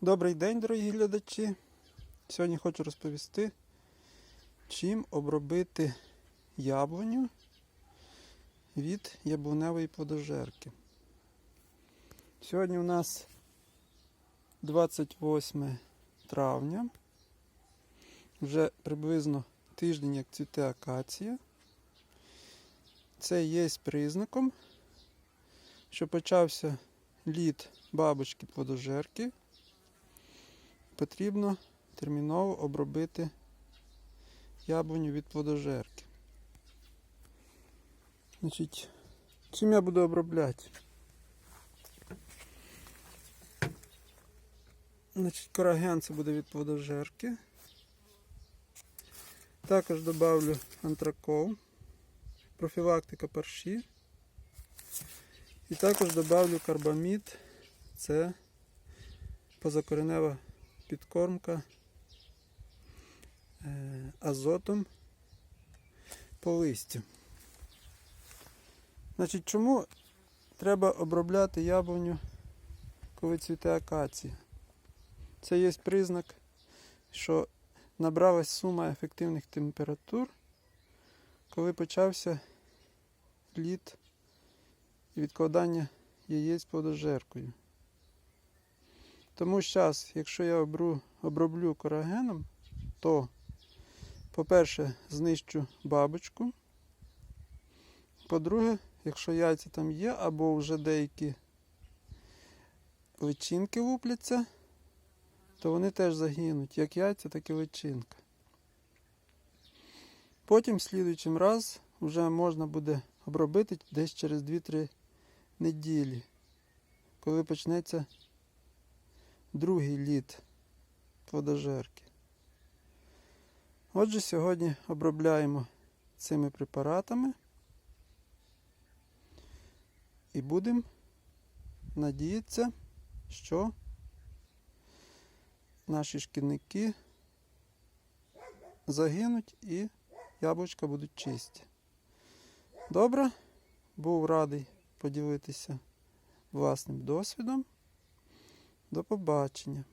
Добрий день, дорогі глядачі. Сьогодні хочу розповісти, чим обробити яблуню від яблуневої плодожерки. Сьогодні у нас 28 травня. Вже приблизно тиждень, як цвіте акація. Це є признаком, що почався лід бабочки плодожерки потрібно терміново обробити яблуню від плодожерки. Значить, чим я буду обробляти? Значить, кораген це буде від плодожерки. Також добавлю антракол, профілактика парші. І також добавлю карбамід, це позакоренева підкормка е, азотом по листю. Значить, чому треба обробляти яблуню, коли цвіте акація? Це є признак, що набралась сума ефективних температур, коли почався лід і відкладання яєць плодожеркою. Тому зараз, якщо я обру, оброблю корагеном, то, по-перше, знищу бабочку. По-друге, якщо яйця там є, або вже деякі личинки лупляться, то вони теж загинуть, як яйця, так і личинка. Потім, слідуючим раз, вже можна буде обробити десь через 2-3 неділі, коли почнеться другий лід плодожерки. Отже, сьогодні обробляємо цими препаратами і будемо надіятися, що наші шкідники загинуть і яблучка будуть чисті. Добре, був радий поділитися власним досвідом. До побачення.